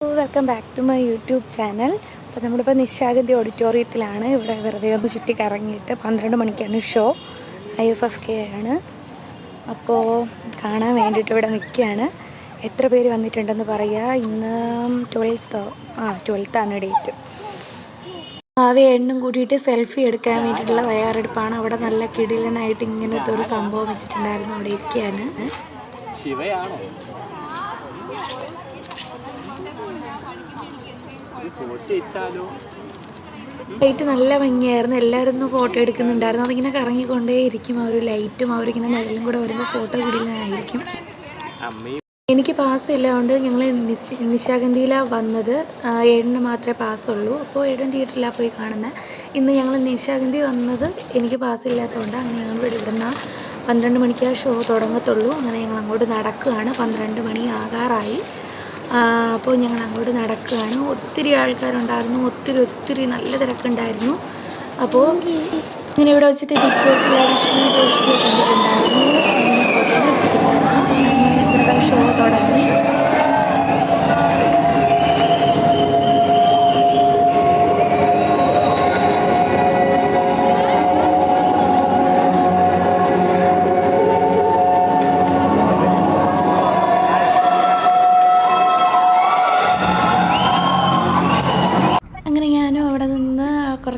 Welcome back to my YouTube channel അപ്പോൾ നമ്മളിപ്പോൾ നിശാഗന്ധി ഓഡിറ്റോറിയത്തിലാണ് ഇവിടെ വെറുതെ ഒന്ന് ചുറ്റി കറങ്ങിയിട്ട് പന്ത്രണ്ട് മണിക്കാണ് show I F F K ആണ്. അപ്പോൾ കാണാൻ വേണ്ടിയിട്ട് ഇവിടെ നിൽക്കുകയാണ് എത്ര പേര് വന്നിട്ടുണ്ടെന്ന് പറയുക ഇന്ന് ട്വൽത്തോ ആ ട്വൽത്താണ് ഡേറ്റ് ആ എണ്ണും കൂടിയിട്ട് സെൽഫി എടുക്കാൻ വേണ്ടിയിട്ടുള്ള തയ്യാറെടുപ്പാണ്. അവിടെ നല്ല കിടിലനായിട്ട് ഇങ്ങനത്തെ ഒരു സംഭവം വെച്ചിട്ടുണ്ടായിരുന്നു. അവിടെ ഇരിക്കുകയാണ് ശിവയാണോ? ലൈറ്റ് നല്ല ഭംഗിയായിരുന്നു. എല്ലാവരും ഒന്ന് ഫോട്ടോ എടുക്കുന്നുണ്ടായിരുന്നു. അതിങ്ങനെ കറങ്ങിക്കൊണ്ടേ ഇരിക്കും. ആ ഒരു ലൈറ്റും ആ ഒരു ഇങ്ങനെ നിഴലും കൂടെ വരുമ്പോൾ ഫോട്ടോ കിടിലായിരിക്കും എനിക്ക് പാസ് ഇല്ലാണ്ട് ഞങ്ങൾ നിശ നിശാഗന്ധിയിലാണ് വന്നത്. ഏഴിന് മാത്രമേ ഉള്ളൂ. അപ്പോൾ ഏഴൻ തിയേറ്ററിലാണ് പോയി കാണുന്നത് ഇന്ന് ഞങ്ങൾ നിശാഗന്ധി വന്നത് എനിക്ക് പാസ് ഇല്ലാത്തതുകൊണ്ട് അങ്ങനെ ഞങ്ങൾ ഇവിടെ ഇവിടുന്ന് പന്ത്രണ്ട് മണിക്ക് ആ ഷോ തുടങ്ങത്തുള്ളൂ. അങ്ങനെ ഞങ്ങൾ അങ്ങോട്ട് നടക്കുകയാണ്. പന്ത്രണ്ട് മണി ആകാറായി. അപ്പോൾ ഞങ്ങൾ അങ്ങോട്ട് നടക്കുകയാണ്. ഒത്തിരി ആൾക്കാരുണ്ടായിരുന്നു. ഒത്തിരി ഒത്തിരി നല്ല തിരക്കുണ്ടായിരുന്നു. അപ്പോൾ ഇങ്ങനെ ഇവിടെ വെച്ചിട്ട് ബിഗ് ബോസിലെ വിഷ്ണു ജോഷിയെ കണ്ടിട്ടുണ്ടായിരുന്നു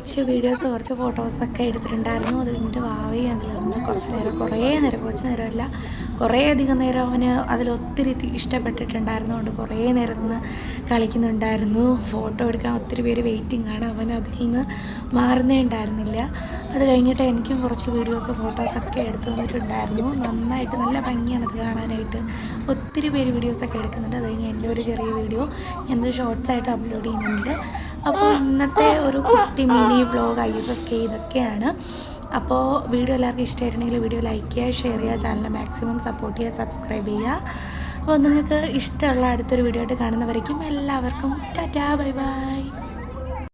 കുറച്ച് വീഡിയോസ് കുറച്ച് ഫോട്ടോസൊക്കെ എടുത്തിട്ടുണ്ടായിരുന്നു. അത് എന്റെ വാവയും അതിൽ നിന്ന് കുറച്ച് നേരം കുറേ നേരം കുറച്ച് നേരമല്ല കുറേ അധികം നേരം അവന് അതിലൊത്തിരി ഇഷ്ടപ്പെട്ടിട്ടുണ്ടായിരുന്നു. കൊണ്ട് കുറേ നേരം നിന്ന് കളിക്കുന്നുണ്ടായിരുന്നു. ഫോട്ടോ എടുക്കാൻ ഒത്തിരി പേര് വെയിറ്റിംഗ് ആണ്. അവൻ അതിൽ നിന്ന് മാറുന്നേ ഉണ്ടായിരുന്നില്ല. അത് കഴിഞ്ഞിട്ട് എനിക്കും കുറച്ച് വീഡിയോസ് ഫോട്ടോസൊക്കെ എടുത്തു തന്നിട്ടുണ്ടായിരുന്നു. നന്നായിട്ട് നല്ല ഭംഗിയാണ് അത് കാണാനായിട്ട്. ഒത്തിരി പേര് വീഡിയോസൊക്കെ എടുക്കുന്നുണ്ട്. അത് കഴിഞ്ഞ് എന്റെ ഒരു ചെറിയ വീഡിയോ എന്ത് ഷോർട്സ് ആയിട്ട് അപ്ലോഡ് ചെയ്യുന്നുണ്ട്. അപ്പോൾ ഇന്നത്തെ ഒരു കുട്ടി മിനി വ്ലോഗ് ഐ എഫ് ഒക്കെ ഇതൊക്കെയാണ്. അപ്പോൾ വീഡിയോ എല്ലാവർക്കും ഇഷ്ടമായിട്ടുണ്ടെങ്കിൽ വീഡിയോ ലൈക്ക് ചെയ്യുക ഷെയർ ചെയ്യുക ചാനലിനെ മാക്സിമം സപ്പോർട്ട് ചെയ്യുക സബ്സ്ക്രൈബ് ചെയ്യുക. അപ്പോൾ നിങ്ങൾക്ക് ഇഷ്ടമുള്ള അടുത്തൊരു വീഡിയോ ആയിട്ട് കാണുന്നവരേക്കും എല്ലാവർക്കും ടാറ്റാ ബൈ ബൈ.